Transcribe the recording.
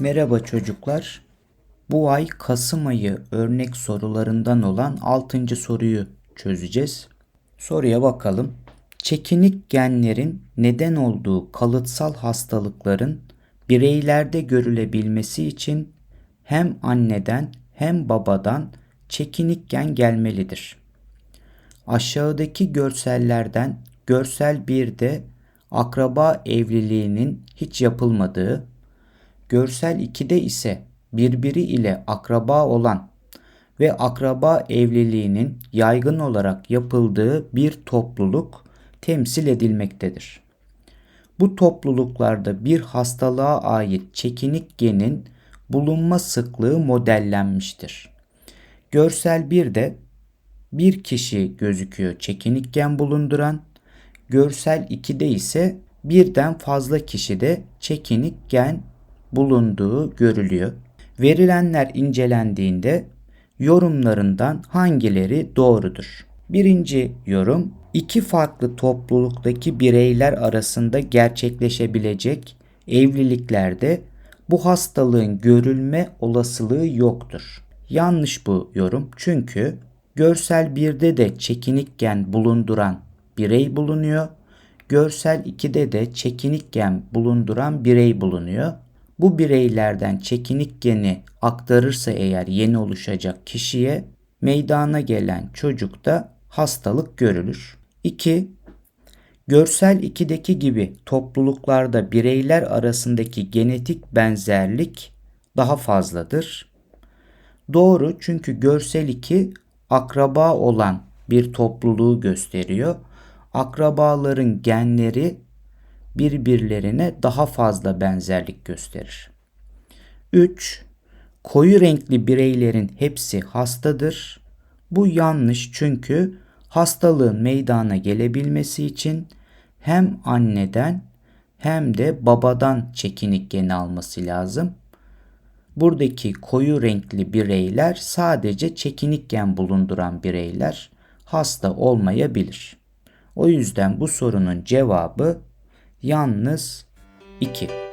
Merhaba çocuklar. Bu ay Kasım ayı örnek sorularından olan 6. soruyu çözeceğiz. Soruya bakalım. Çekinik genlerin neden olduğu kalıtsal hastalıkların bireylerde görülebilmesi için hem anneden hem babadan çekinik gen gelmelidir. Aşağıdaki görsellerden görsel 1'de akraba evliliğinin hiç yapılmadığı, görsel 2'de ise birbiri ile akraba olan ve akraba evliliğinin yaygın olarak yapıldığı bir topluluk temsil edilmektedir. Bu topluluklarda bir hastalığa ait çekinik genin bulunma sıklığı modellenmiştir. Görsel 1'de bir kişi gözüküyor çekinik gen bulunduran, görsel 2'de ise birden fazla kişide çekinik gen bulunduğu görülüyor. Verilenler incelendiğinde yorumlarından hangileri doğrudur? Birinci yorum iki farklı topluluktaki bireyler arasında gerçekleşebilecek evliliklerde bu hastalığın görülme olasılığı yoktur. Yanlış bu yorum çünkü görsel 1'de de çekinik gen bulunduran birey bulunuyor. Görsel 2'de de çekinik gen bulunduran birey bulunuyor. Bu bireylerden çekinik geni aktarırsa eğer yeni oluşacak kişiye meydana gelen çocukta hastalık görülür. 2. Görsel 2'deki gibi topluluklarda bireyler arasındaki genetik benzerlik daha fazladır. Doğru çünkü görsel 2 akraba olan bir topluluğu gösteriyor. Akrabaların genleri birbirlerine daha fazla benzerlik gösterir. 3. Koyu renkli bireylerin hepsi hastadır. Bu yanlış çünkü hastalığın meydana gelebilmesi için hem anneden hem de babadan çekinik geni alması lazım. Buradaki koyu renkli bireyler sadece çekinik gen bulunduran bireyler hasta olmayabilir. O yüzden bu sorunun cevabı yalnız 2.